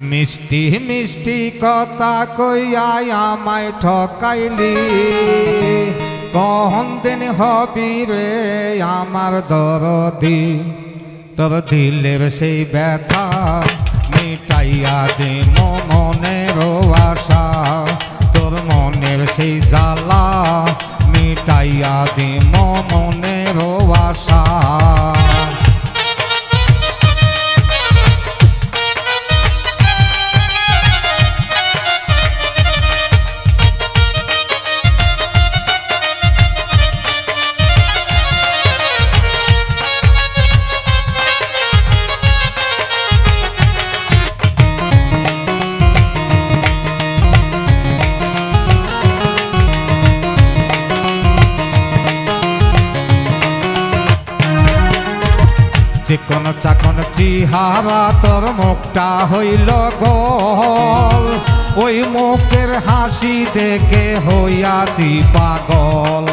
মিষ্টি মিষ্টি কথা কইয়া আমায় ঠকাইলি। কখন দিন হবি রে আমার দরদি। তোর দিলের সেই ব্যথা মিটাইয়া দে মনের আশা। তোর মনের সেই জ্বালা মিটাইয়া দে মনের আশা। চিকন চাকন চিহারা তোর মুখটা হইল গল। ওই মুখের হাসি দেখে হইয়াছি পাগল।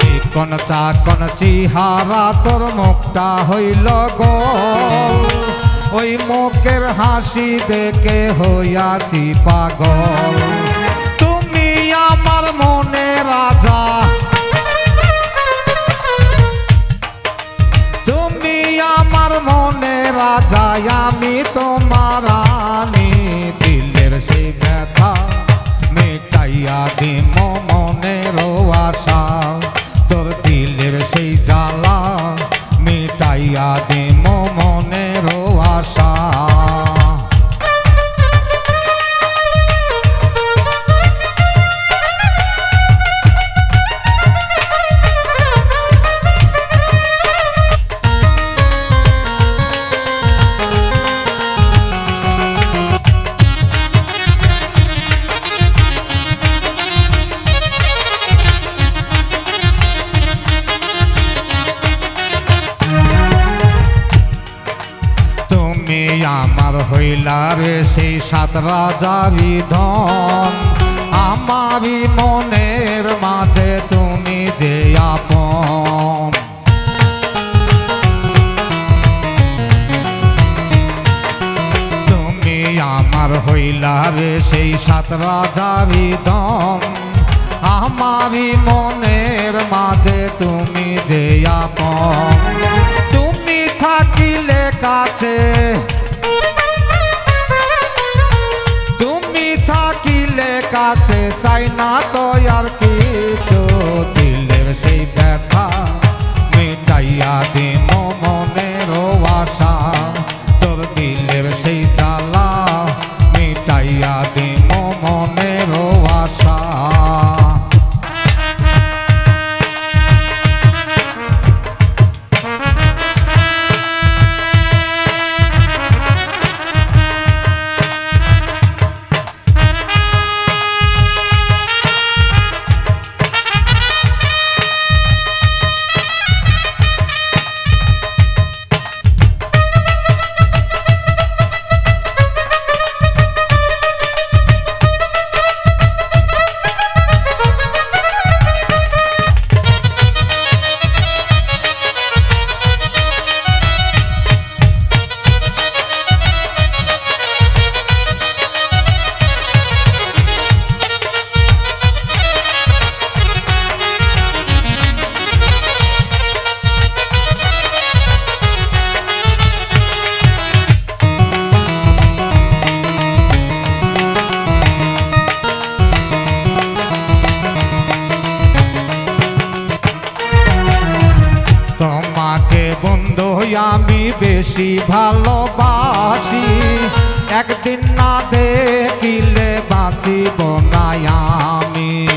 চিকন চাকন চিহারা তোর মুখটা হইল গল। ওই মুখের হাসি দেখে হইয়াছি পাগল। তুমি আমার মনে রাজা। তুমি আমার মনে রাজা আমি তোমার আমার হইলা রে সেই সাত রাজারি ধন। আমারই মনের মাঝে তুমি যে আপন। তুমি আমার হইলা রে সেই সাত রাজারি ধন। আমারই মনের মাঝে তুমি যে আপন। তুমি থাকিলে কাছে চাই না তো আর কিছু আমি বেশি ভালোবাসি। একদিন না দেখিলে বাঁচিব না আমি।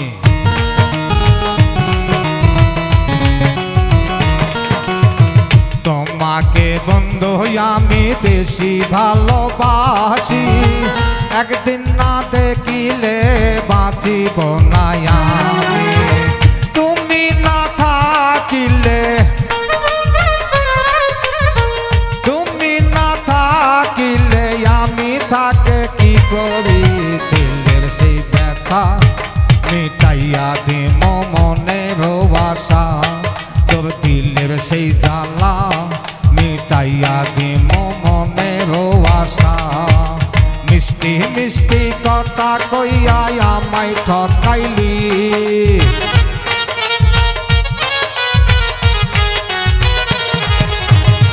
তোমাকে বন্ধু, আমি বেশি ভালোবাসি। একদিন না দেখিলে বাঁচিব না মিটাইয়া দে তোর দিলের সেই জ্বালা মিটাইয়া দিম মনের আশা। মিষ্টি মিষ্টি কথা কইয়া আমায় ঠকাইলি।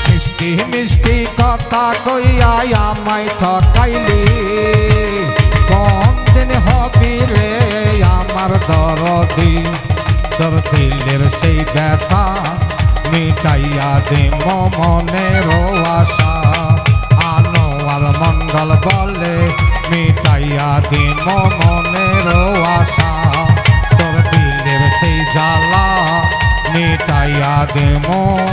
মিষ্টি মিষ্টি কথা কইয়া আমায় ঠকাইলি। কোন দিন হবি রে আমার দরদি? তোর দিলের সেই ব্যথা মিটাইয়া দে মনের আশা। আনোয়ার মন্ডল বলে মিটাইয়া দে মনের আশা। তোর দিলের সেই জ্বালা মিটাইয়া দে মনের